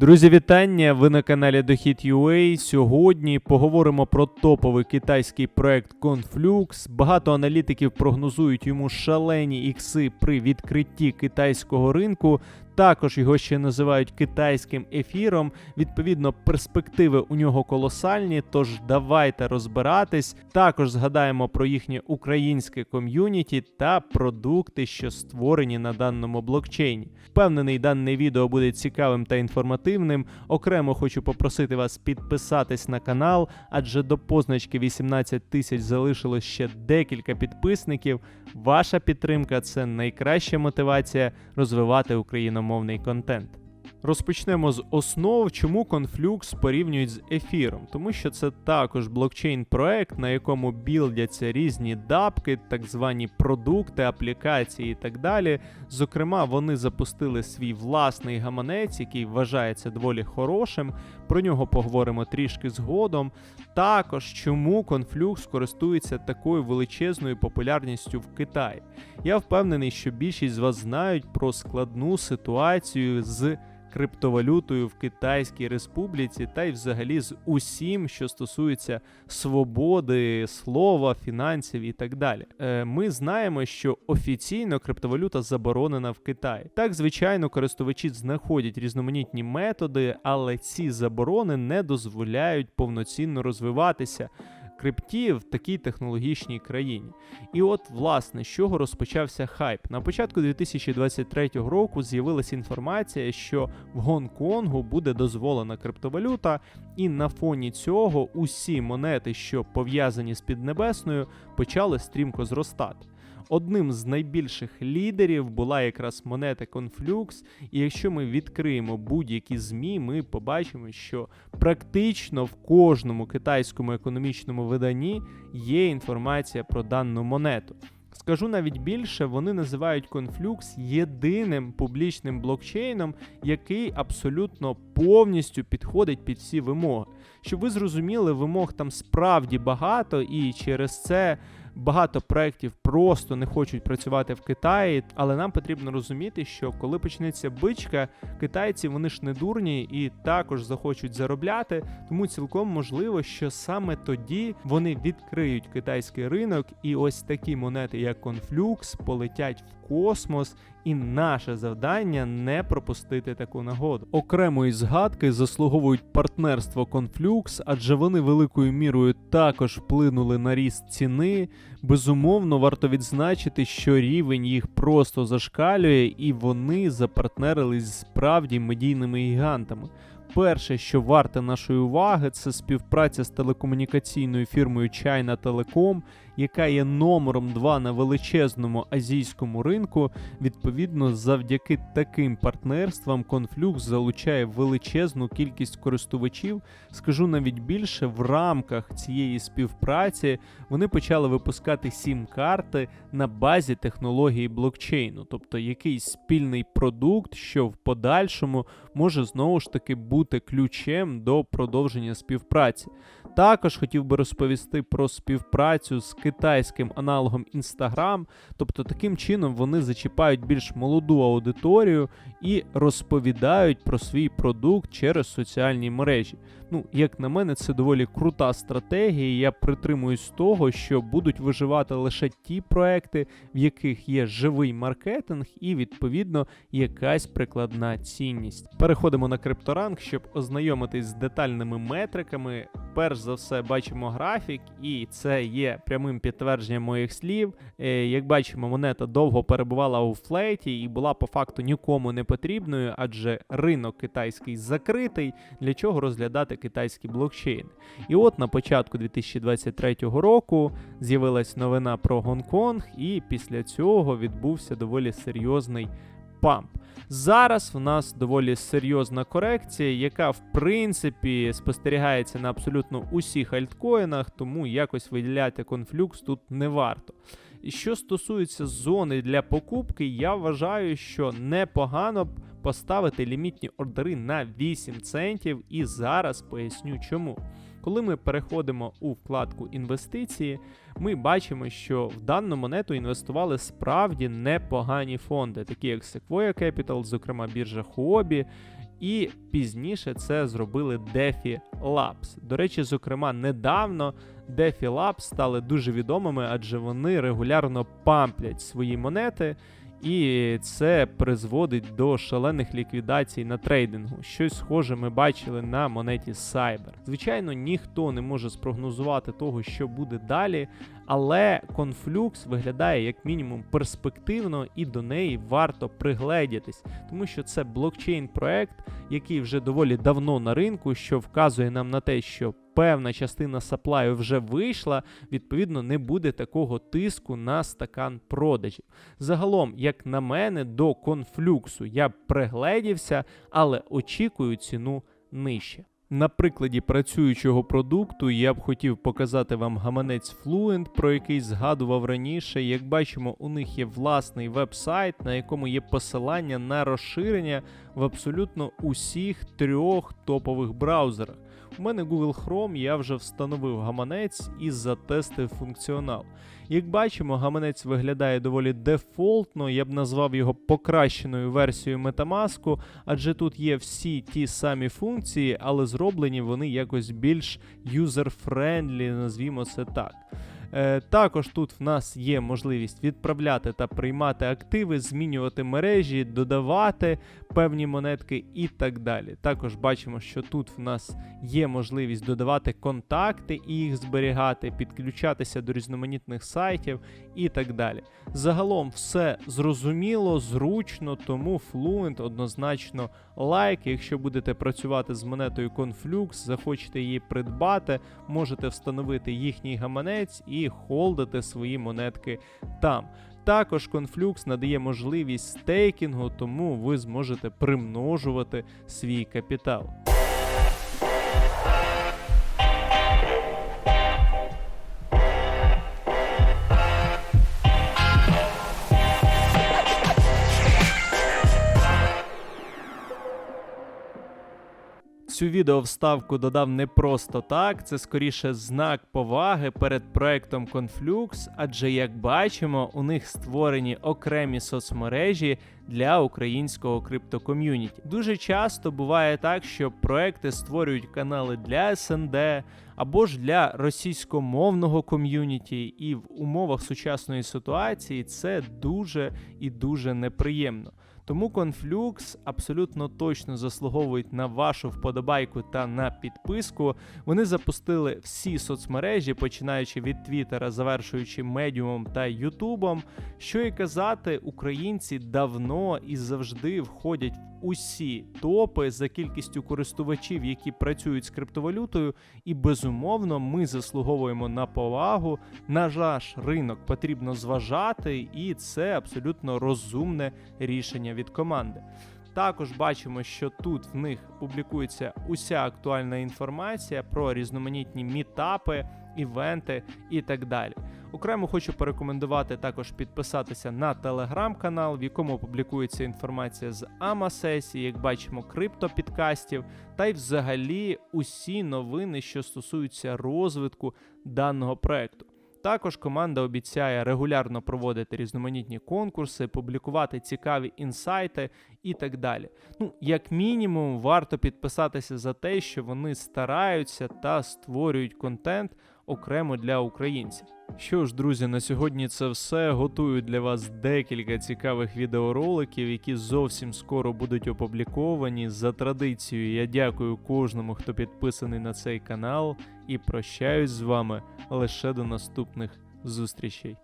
Друзі, вітання! Ви на каналі Дохід.ua. Сьогодні поговоримо про топовий китайський проект Conflux. Багато аналітиків прогнозують йому шалені ікси при відкритті китайського ринку. Також його ще називають китайським ефіром. Відповідно, перспективи у нього колосальні. Тож давайте розбиратись. Також згадаємо про їхнє українське ком'юніті та продукти, що створені на даному блокчейні. Впевнений, дане відео буде цікавим та інформативним. Окремо хочу попросити вас підписатись на канал, адже до позначки 18 тисяч залишилось ще декілька підписників. Ваша підтримка це найкраща мотивація розвивати україномовний контент. Розпочнемо з основ, чому Conflux порівнюють з ефіром, тому що це також блокчейн-проект, на якому білдяться різні дапки, так звані продукти, аплікації і так далі. Зокрема, вони запустили свій власний гаманець, який вважається доволі хорошим. Про нього поговоримо трішки згодом. Також чому Conflux користується такою величезною популярністю в Китаї. Я впевнений, що більшість з вас знають про складну ситуацію з криптовалютою в Китайській Республіці, та й взагалі з усім, що стосується свободи, слова, фінансів і так далі. Е, Ми знаємо, що офіційно криптовалюта заборонена в Китаї. Так, звичайно, користувачі знаходять різноманітні методи, але ці заборони не дозволяють повноцінно розвиватися крипті в такій технологічній країні. І от, власне, з чого розпочався хайп. На початку 2023 року з'явилася інформація, що в Гонконгу буде дозволена криптовалюта, і на фоні цього усі монети, що пов'язані з Піднебесною, почали стрімко зростати. Одним з найбільших лідерів була якраз монета Conflux, і якщо ми відкриємо будь-які ЗМІ, ми побачимо, що практично в кожному китайському економічному виданні є інформація про дану монету. Скажу навіть більше, вони називають Conflux єдиним публічним блокчейном, який абсолютно повністю підходить під всі вимоги. Щоб ви зрозуміли, вимог там справді багато, і через це багато проєктів просто не хочуть працювати в Китаї, але нам потрібно розуміти, що коли почнеться бичка, китайці вони ж не дурні і також захочуть заробляти. Тому цілком можливо, що саме тоді вони відкриють китайський ринок, і ось такі монети, як Conflux, полетять в космос. І наше завдання не пропустити таку нагоду. Окремої згадки заслуговують партнерство Conflux, адже вони великою мірою також вплинули на ріст ціни. Безумовно, варто відзначити, що рівень їх просто зашкалює, і вони запартнерились справді медійними гігантами. Перше, що варте нашої уваги, це співпраця з телекомунікаційною фірмою China Telecom, яка є номером 2 на величезному азійському ринку. Відповідно, завдяки таким партнерствам Conflux залучає величезну кількість користувачів. Скажу навіть більше, в рамках цієї співпраці вони почали випускати сім-карти на базі технології блокчейну, тобто якийсь спільний продукт, що в подальшому може знову ж таки бути ключем до продовження співпраці. Також хотів би розповісти про співпрацю з китайським аналогом Instagram, тобто таким чином вони зачіпають більш молоду аудиторію і розповідають про свій продукт через соціальні мережі. Ну, як на мене, це доволі крута стратегія. Я притримуюсь того, що будуть виживати лише ті проекти, в яких є живий маркетинг і, відповідно, якась прикладна цінність. Переходимо на крипторанг, щоб ознайомитись з детальними метриками. Перш за все, бачимо графік, і це є прямим підтвердженням моїх слів. Е, як бачимо, монета довго перебувала у флейті і була по факту нікому не потрібною, адже ринок китайський закритий, для чого розглядати китайські блокчейни. І от на початку 2023 року з'явилась новина про Гонконг, і після цього відбувся доволі серйозний памп. Зараз в нас доволі серйозна корекція, яка в принципі спостерігається на абсолютно усіх альткоїнах, тому якось виділяти конфлюкс тут не варто. І що стосується зони для покупки, я вважаю, що непогано б поставити лімітні ордери на 8 центів, і зараз поясню чому. Коли ми переходимо у вкладку інвестиції, ми бачимо, що в дану монету інвестували справді непогані фонди, такі як Sequoia Capital, зокрема біржа Huobi, І пізніше це зробили DeFi Labs. До речі, зокрема, недавно DeFi Labs стали дуже відомими, адже вони регулярно памплять свої монети. І це призводить до шалених ліквідацій на трейдингу. Щось схоже ми бачили на монеті Cyber. Звичайно, ніхто не може спрогнозувати того, що буде далі, але Conflux виглядає як мінімум перспективно і до неї варто пригледітись, тому що це блокчейн-проект, який вже доволі давно на ринку, що вказує нам на те, що певна частина саплаю вже вийшла, відповідно, не буде такого тиску на стакан продажів. Загалом, як на мене, до конфлюксу я пригледівся, але очікую ціну нижче. На прикладі працюючого продукту я б хотів показати вам гаманець Fluent, про який згадував раніше. Як бачимо, у них є власний веб-сайт, на якому є посилання на розширення в абсолютно усіх трьох топових браузерах. У мене Google Chrome, я вже встановив гаманець і затестив функціонал. Як бачимо, гаманець виглядає доволі дефолтно, я б назвав його покращеною версією Metamask, адже тут є всі ті самі функції, але зроблені вони якось більш юзер-френдлі, назвімо це так. Е, також тут в нас є можливість відправляти та приймати активи, змінювати мережі, додавати певні монетки і так далі. Також бачимо, що тут в нас є можливість додавати контакти і їх зберігати, підключатися до різноманітних сайтів і так далі. Загалом все зрозуміло, зручно, тому Fluent однозначно лайк. Якщо будете працювати з монетою Conflux, захочете її придбати, можете встановити їхній гаманець і холдити свої монетки там. Також Conflux надає можливість стейкінгу, тому ви зможете примножувати свій капітал. Цю відеовставку додав не просто так, це скоріше знак поваги перед проектом Conflux, адже як бачимо, у них створені окремі соцмережі для українського криптоком'юніті. Дуже часто буває так, що проекти створюють канали для СНД або ж для російськомовного ком'юніті, і в умовах сучасної ситуації це дуже і дуже неприємно. Тому Conflux абсолютно точно заслуговують на вашу вподобайку та на підписку. Вони запустили всі соцмережі, починаючи від Твіттера, завершуючи медіумом та Ютубом. Що і казати, українці давно і завжди входять в усі топи за кількістю користувачів, які працюють з криптовалютою, і безумовно ми заслуговуємо на повагу. На наш ринок потрібно зважати, і це абсолютно розумне рішення від команди. Також бачимо, що тут в них публікується уся актуальна інформація про різноманітні мітапи, івенти і так далі. Окремо хочу порекомендувати також підписатися на телеграм-канал, в якому публікується інформація з АМА-сесії, як бачимо, криптопідкастів, та й взагалі усі новини, що стосуються розвитку даного проекту. Також команда обіцяє регулярно проводити різноманітні конкурси, публікувати цікаві інсайти і так далі. Ну, як мінімум, варто підписатися за те, що вони стараються та створюють контент окремо для українців. Що ж, друзі, на сьогодні це все. Готую для вас декілька цікавих відеороликів, які зовсім скоро будуть опубліковані. За традицією, я дякую кожному, хто підписаний на цей канал, і прощаюсь з вами лише до наступних зустрічей.